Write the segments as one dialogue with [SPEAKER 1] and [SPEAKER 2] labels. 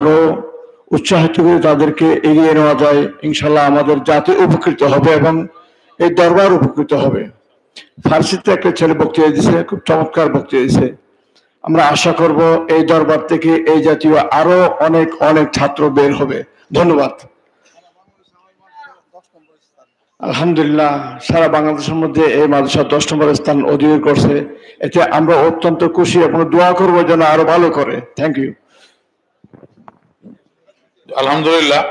[SPEAKER 1] আরও উৎসাহিত করে তাদেরকে এগিয়ে নেওয়া যায়। ইনশাল্লাহ আমাদের জাতি উপকৃত হবে এবং এই দরবার উপকৃত হবে। ফার্সিতে একটা ছেলে বক্তৃতা দিয়েছে, খুব চমৎকার বক্তৃতা দিয়েছে। আমরা আশা করব এই দরবার থেকে এই জাতীয় আরও অনেক অনেক ছাত্র বের হবে। ধন্যবাদ। আলহামদুলিল্লাহ, সারা বাংলাদেশের মধ্যে এই মাদ্রাসা দশ নম্বর স্থান অধিকার করছে। এতে আমরা অত্যন্ত খুশি এবং দোয়া করব যেন আরও ভালো করে। থ্যাংক ইউ
[SPEAKER 2] আলহামদুলিল্লাহ,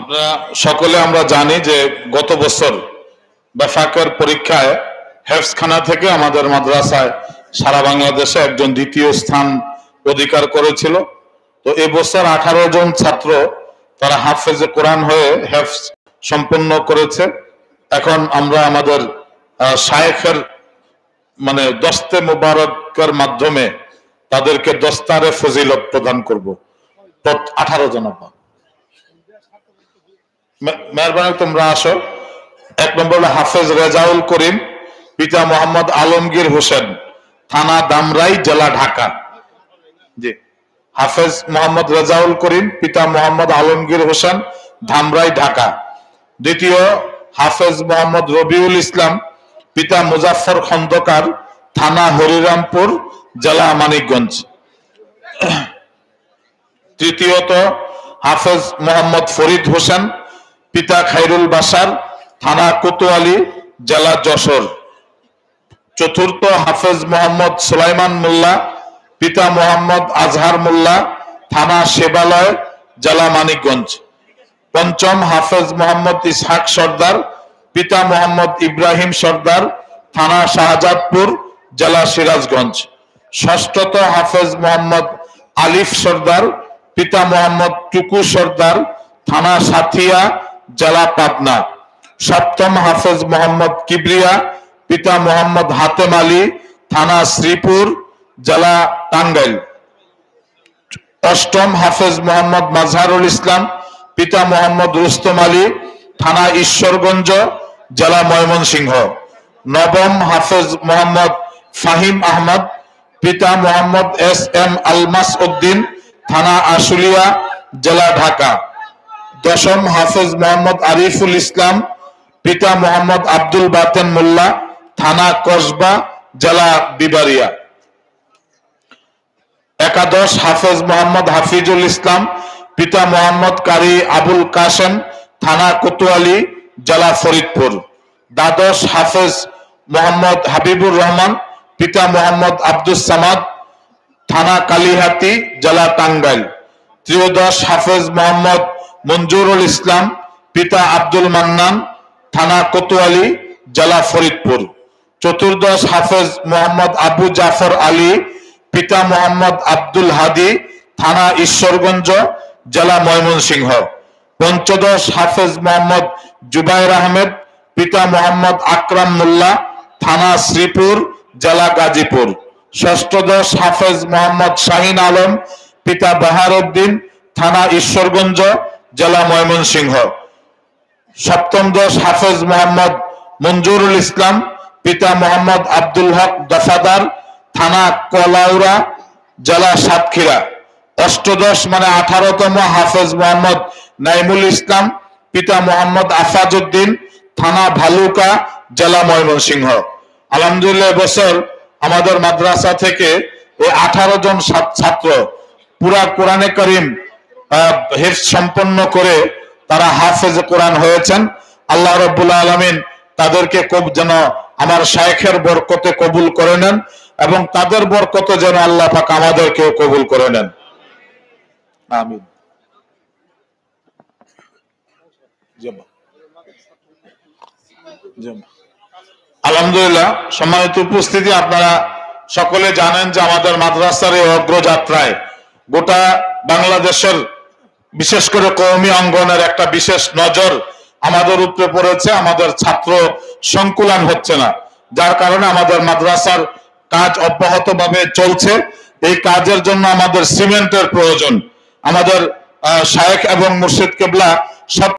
[SPEAKER 2] আপনারা সকলে আমরা জানি যে গত বছর বেফাকের পরীক্ষায় হেফসখানা থেকে আমাদের মাদ্রাসায় সারা বাংলাদেশে একজন দ্বিতীয় স্থান অধিকার করেছিল। তো এবছর আঠারো জন ছাত্র তারা হাফেজে কোরআন হয়ে হেফস সম্পন্ন করেছে। এখন আমরা আমাদের শায়েখের মানে দস্তে মুবারকের মাধ্যমে তাদেরকে দস্তারে ফজিলত প্রদান করব। আঠারো জন মেহরবানি তোমরা আসো। এক নম্বর হলো হাফেজ রেজাউল করিম, পিতা মোহাম্মদ আলমগীর হোসেন, থানা দামরাই, জেলা ঢাকা। জি। হাফেজ মোহাম্মদ রেজাউল করিম, পিতা মোহাম্মদ আলমগীর হোসেন ধামরাই ঢাকা। দ্বিতীয়, হাফেজ মোহাম্মদ রবিউল ইসলাম, পিতা মুজাফফর খন্দকার, থানা হরিরামপুর, জেলা মানিকগঞ্জ। তৃতীয়ত হাফেজ মোহাম্মদ ফরিদ হোসেন, পিতা খাইরুল বাসার থানা কোতোয়ালি, জেলা যশোর। চতুর্থ হাফেজ মোহাম্মদ সুলাইমান মোল্লা, পিতা মোহাম্মদ আজহার মোল্লা, থানা সেবালয়, জেলা মানিকগঞ্জ। পঞ্চম হাফেজ মোহাম্মদ ইসহাক সর্দার, পিতা মোহাম্মদ ইব্রাহিম সর্দার, থানা শাহজাদপুর, জেলা সিরাজগঞ্জ। ষষ্ঠত হাফেজ মোহাম্মদ আলিফ সর্দার পিতা মোহাম্মদ টুকু সর্দার, থানা সাথিয়া, জেলা পাবনা। সপ্তম হাফেজ মোহাম্মদ কিবরিয়া, পিতা মোহাম্মদ হাতেম আলী, থানা শ্রীপুর, জেলা টাঙ্গাইল। অষ্টম হাফেজ মোহাম্মদ মাজহারুল ইসলাম, পিতা মোহাম্মদ রুস্তম আলী, থানা ঈশ্বরগঞ্জ, জেলা ময়মনসিংহ। নবম হাফেজ মোহাম্মদ ফাহিম আহমদ, পিতা মোহাম্মদ এস এম আলমাস উদ্দিন থানা আশুলিয়া, জেলা ঢাকা। দশম হাফেজ মোহাম্মদ আরিফুল ইসলাম, পিতা মোহাম্মদ আব্দুল বাতেন মোল্লা, থানা কসবা, জেলা বিবারিয়া একাদশ হাফেজ মোহাম্মদ হাফিজুল ইসলাম, পিতা মোহাম্মদ কারি আবুল কাসেম থানা কোতোয়ালি, জেলা ফরিদপুর। দ্বাদশ হাফেজ মোহাম্মদ হাবিবুর রহমান, পিতা মোহাম্মদ আব্দুস সামাদ থানা কালিহাতি, জেলা টাঙ্গাইল। ত্রয়োদশ হাফেজ মোহাম্মদ মঞ্জুরুল ইসলাম, পিতা আব্দুল মান্নান, থানা কোতোয়ালি, জেলা ফরিদপুর। চতুর্দশ হাফেজ মোহাম্মদ আবু জাফর আলী, পিতা মোহাম্মদ আব্দুল হাদি, থানা ঈশ্বরগঞ্জ, জেলা ময়মনসিংহ। পঞ্চদশ হাফেজ মোহাম্মদ জুবাইর আহমেদ, পিতা মোহাম্মদ আকরাম মোল্লা, থানা শ্রীপুর, জেলা গাজীপুর। ষষ্ঠদশ হাফেজ মোহাম্মদ শাহিন আলম, পিতা বাহারউদ্দিন থানা ঈশ্বরগঞ্জ, জেলা ময়মনসিংহ। সপ্তম দশ হাফেজ মোহাম্মদ মঞ্জুরুল ইসলাম, পিতা মোহাম্মদ আব্দুল হক দফাদার, থানা কলাউড়া, জেলা সাতক্ষীরা। অষ্টদশ মানে আঠারোতম হাফেজ মোহাম্মদ নাইমুল ইসলাম, পিতা মোহাম্মদ আফাজউদ্দিন, থানা ভালুকা, জেলা ময়মনসিংহ। আলহামদুলিল্লাহ এবছর আমাদের মাদ্রাসা থেকে এই আঠারো জন ছাত্র পুরা কোরআনে করিম হেফজ সম্পন্ন করে তারা হাফেজ কোরআন হয়েছেন। আল্লাহ রব্বুল আলমিন তাদেরকে কব যেন আমার শায়েখের বরকতে কবুল করে নেন এবং তাদের বরকতে যেন আল্লাহ পাক আমাদেরকেও কবুল করে নেন। আমিন। জি আব্বা। আলহামদুলিল্লাহ, সম্মানিত উপস্থিতি, আপনারা সকলে জানেন যে আমাদের মাদ্রাসার এই অগ্রযাত্রায় গোটা বাংলাদেশের বিশেষ করে কৌমি অঙ্গনের একটা বিশেষ নজর আমাদের উপরে পড়েছে, আমাদের ছাত্র সংকুলন হচ্ছে না। যার কারণে আমাদের মাদ্রাসার কাজ অব্যাহতভাবে চলছে। এই কাজের জন্য আমাদের সিমেন্টের প্রয়োজন। আমাদের শায়েখ এবং মুর্শিদ কেবলা সব